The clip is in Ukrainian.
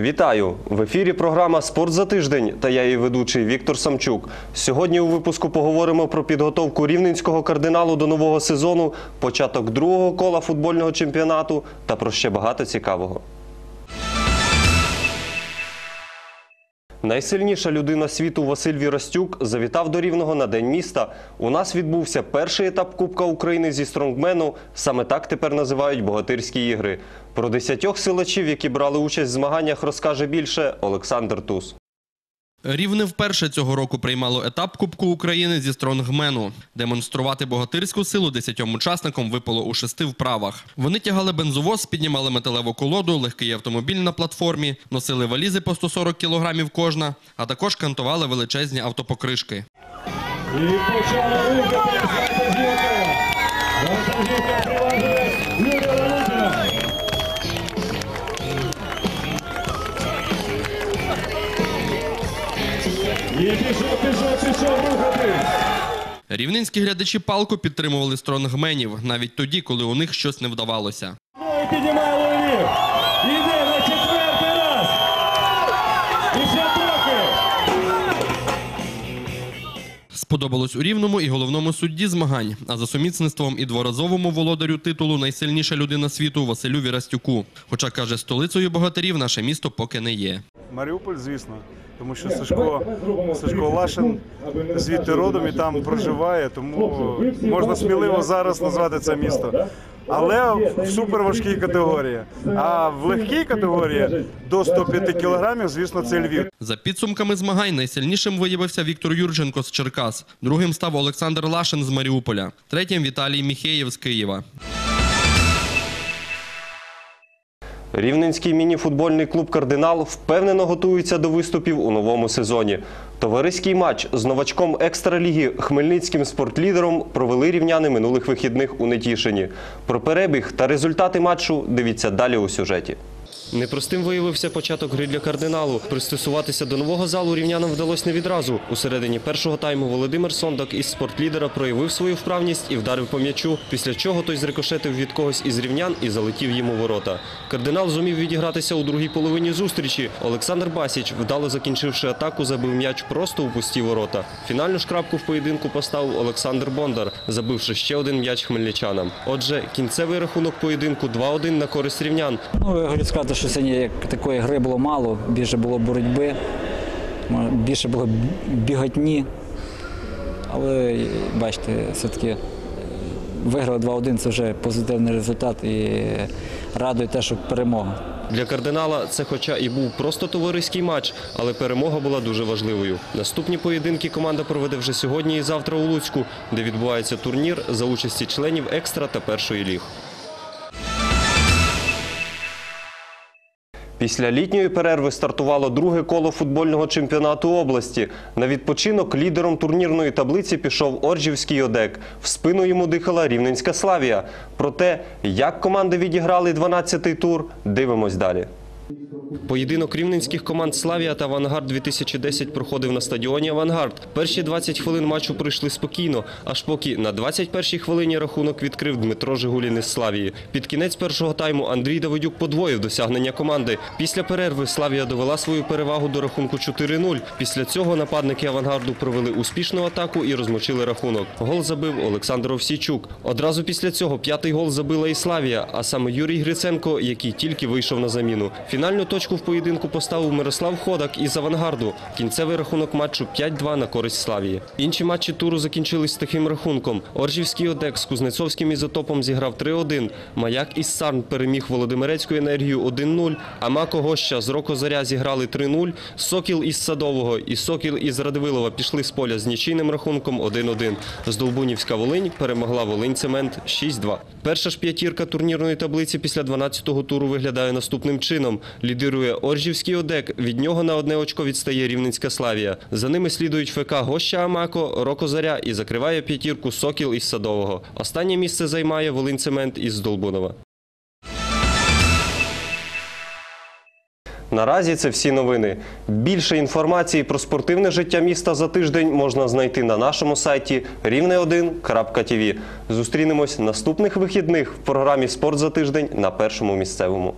Вітаю! В ефірі програма Спорт за тиждень та я її ведучий Віктор Самчук. Сьогодні у випуску поговоримо про підготовку рівненського кардиналу до нового сезону, початок другого кола футбольного чемпіонату та про ще багато цікавого. Найсильніша людина світу Василь Віростюк завітав до Рівного на День міста. У нас відбувся перший етап Кубка України зі стронгмену. Саме так тепер називають богатирські ігри. Про десятьох силачів, які брали участь в змаганнях, розкаже більше Олександр Туз. Рівне вперше цього року приймало етап Кубку України зі стронгмену. Демонструвати богатирську силу десятьом учасникам випало у шести вправах. Вони тягали бензовоз, піднімали металеву колоду, легкий автомобіль на платформі, носили валізи по 140 кілограмів кожна, а також кантували величезні автопокришки. І почала рухатись І пішов, пішов, пішов рухатись. Рівненські глядачі палку підтримували стронгменів навіть тоді, коли у них щось не вдавалося. Піднімає. Іде на четвертий раз. І ще трохи. Сподобалось у рівному і головному судді змагань, а за сумісництвом і дворазовому володарю титулу найсильніша людина світу Василю Вірастюку. Хоча каже, столицею богатирів наше місто поки не є. Маріуполь, звісно, тому що Сашко, Сашко Лашин звідти родом і там проживає, тому можна сміливо зараз назвати це місто. Але в суперважкій категорії. А в легкій категорії до 105 кілограмів, звісно, це Львів. За підсумками змагань найсильнішим виявився Віктор Юрченко з Черкас. Другим став Олександр Лашин з Маріуполя. Третім Віталій Міхеєв з Києва. Рівненський міні-футбольний клуб Кардинал впевнено готується до виступів у новому сезоні. Товариський матч з новачком екстраліги Хмельницьким спортлідером провели рівняни минулих вихідних у Нетішині. Про перебіг та результати матчу дивіться далі у сюжеті. Непростим виявився початок гри для кардиналу. Пристосуватися до нового залу рівнянам вдалося не відразу. У середині першого тайму Володимир Сондак із спортлідера проявив свою вправність і вдарив по м'ячу, після чого той зрикошетив від когось із рівнян і залетів йому ворота. Кардинал зумів відігратися у другій половині зустрічі. Олександр Басіч, вдало закінчивши атаку, забив м'яч просто у пусті ворота. Фінальну шкрапку в поєдинку поставив Олександр Бондар, забивши ще один м'яч хмельничанам. Отже, кінцевий рахунок поєдинку 2-1 на користь рівнян. Ну, я хочу сказати, що сьогодні як такої гри було мало, більше було боротьби, більше було біготні. Але бачите, все-таки е, виграли 2-1, це вже позитивний результат і радує те, що перемога. Для кардинала це, хоча і був просто товариський матч, але перемога була дуже важливою. Наступні поєдинки команда проведе вже сьогодні і завтра у Луцьку, де відбувається турнір за участі членів екстра та першої ліг. Після літньої перерви стартувало друге коло футбольного чемпіонату області. На відпочинок лідером турнірної таблиці пішов Оржівський ОДЕК. В спину йому дихала Рівненська Славія. Про те, як команди відіграли 12-й тур, дивимось далі. Поєдинок рівненських команд Славія та Авангард 2010 проходив на стадіоні Авангард. Перші 20 хвилин матчу пройшли спокійно, аж поки на 21-й хвилині рахунок відкрив Дмитро Жигулін із Славії. Під кінець першого тайму Андрій Давидюк подвоїв досягнення команди. Після перерви Славія довела свою перевагу до рахунку 4-0. Після цього нападники Авангарду провели успішну атаку і розмочили рахунок. Гол забив Олександр Овсійчук. Одразу після цього п'ятий гол забила і Славія, а саме Юрій Гриценко, який тільки вийшов на заміну. Фінальну точку в поєдинку поставив Мирослав Ходак із Авангарду. Кінцевий рахунок матчу 5-2 на користь Славії. Інші матчі туру закінчились таким рахунком. Оржівський Одек з Кузнецовським ізотопом зіграв 3-1. Маяк із Сарн переміг Володимирецьку енергію 1-0. Амако Гоща з Роко Заря зіграли 3-0. Сокіл із Садового і Сокіл із Радивилова пішли з поля з нічийним рахунком 1-1. Здолбунівська Волинь перемогла Волинь Цемент 6-2. Перша ж п'ятірка турнірної таблиці після 12-го туру виглядає наступним чином. Лідирує Оржівський ОДЕК, від нього на одне очко відстає Рівненська Славія. За ними слідують ФК Гоща Амако, Роко Заря і закриває п'ятірку Сокіл із Садового. Останнє місце займає Волинь Цемент із Долбунова. Наразі це всі новини. Більше інформації про спортивне життя міста за тиждень можна знайти на нашому сайті рівне1.тв. Зустрінемось наступних вихідних в програмі Спорт за тиждень на першому місцевому.